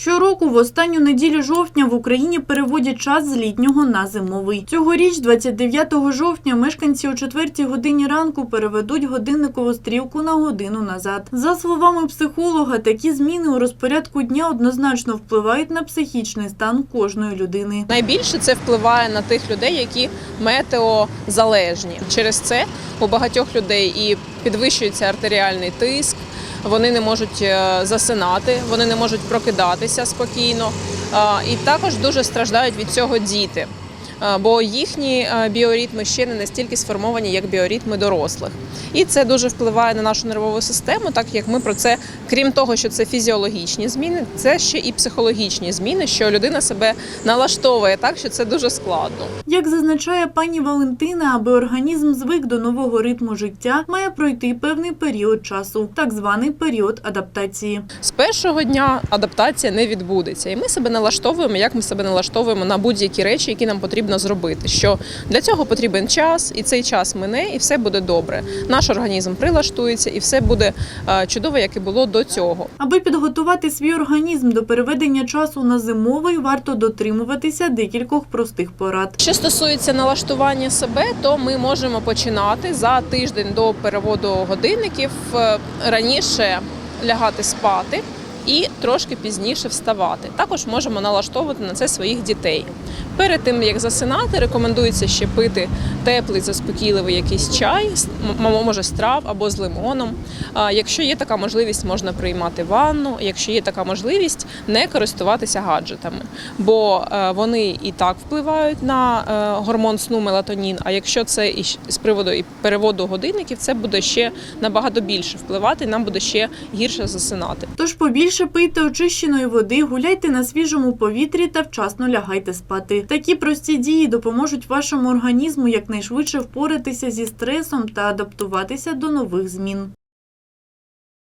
Щороку в останню неділю жовтня в Україні переводять час з літнього на зимовий. Цьогоріч, 29 жовтня, мешканці о 4 годині ранку переведуть годинникову стрілку на годину назад. За словами психолога, такі зміни у розпорядку дня однозначно впливають на психічний стан кожної людини. Найбільше це впливає на тих людей, які метеозалежні. Через це у багатьох людей і підвищується артеріальний тиск. Вони не можуть е, засинати, вони не можуть прокидатися спокійно. І також дуже страждають від цього діти, бо їхні біоритми ще не настільки сформовані, як біоритми дорослих. І це дуже впливає на нашу нервову систему, так як ми про це, крім того, що це фізіологічні зміни, це ще і психологічні зміни, що людина себе налаштовує так, що це дуже складно. Як зазначає пані Валентина, аби організм звик до нового ритму життя, має пройти певний період часу, так званий період адаптації. З першого дня адаптація не відбудеться, і ми себе налаштовуємо, як ми себе налаштовуємо на будь-які речі, які нам потрібно зробити. Що для цього потрібен час, і цей час мине, і все буде добре. Наш організм прилаштується, і все буде е, чудово, як і було до цього. Аби підготувати свій організм до переведення часу на зимовий, варто дотримуватися декількох простих порад. Що стосується налаштування себе, то ми можемо починати за тиждень до переводу годинників е, раніше лягати спати і трошки пізніше вставати. Також можемо налаштовувати на це своїх дітей. Перед тим як засинати, рекомендується ще пити теплий, заспокійливий якийсь чай, може з трав або з лимоном. Якщо є така можливість, можна приймати ванну. Якщо є така можливість, не користуватися гаджетами, бо е, вони і так впливають на е, гормон сну мелатонін. А якщо це і з приводу і переводу годинників, це буде ще набагато більше впливати, і нам буде ще гірше засинати. Тож побільше пийте очищеної води, гуляйте на свіжому повітрі та вчасно лягайте спати. Такі прості дії допоможуть вашому організму якнайшвидше впоратися зі стресом та адаптуватися до нових змін.